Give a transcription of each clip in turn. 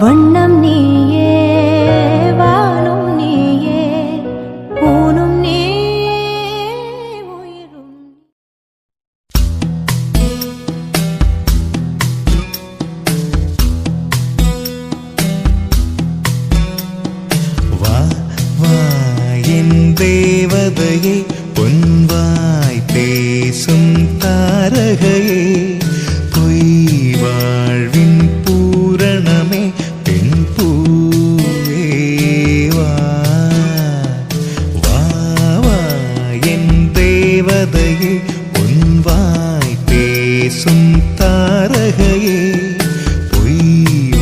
வண்ணம் நீயே வாழும் நீயே ஊனும் நீயே உயிரும் வா வா என் தேவதையே தாரகையே பொய்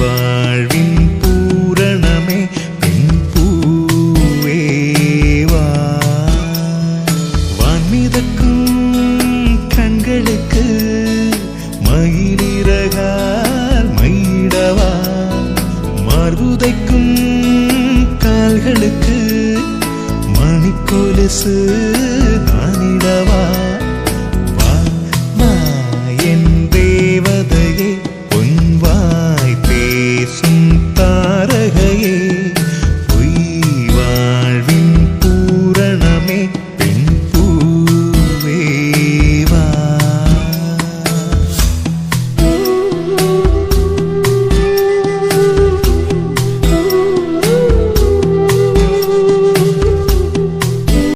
வாழ்வின் பூரணமே பின் பூவே வான்மிதக்கும் கண்களுக்கு மயிலிறகால் மயிடவா. மார்புதைக்கும் கால்களுக்கு மணிக்கொலுசு நானிடவா.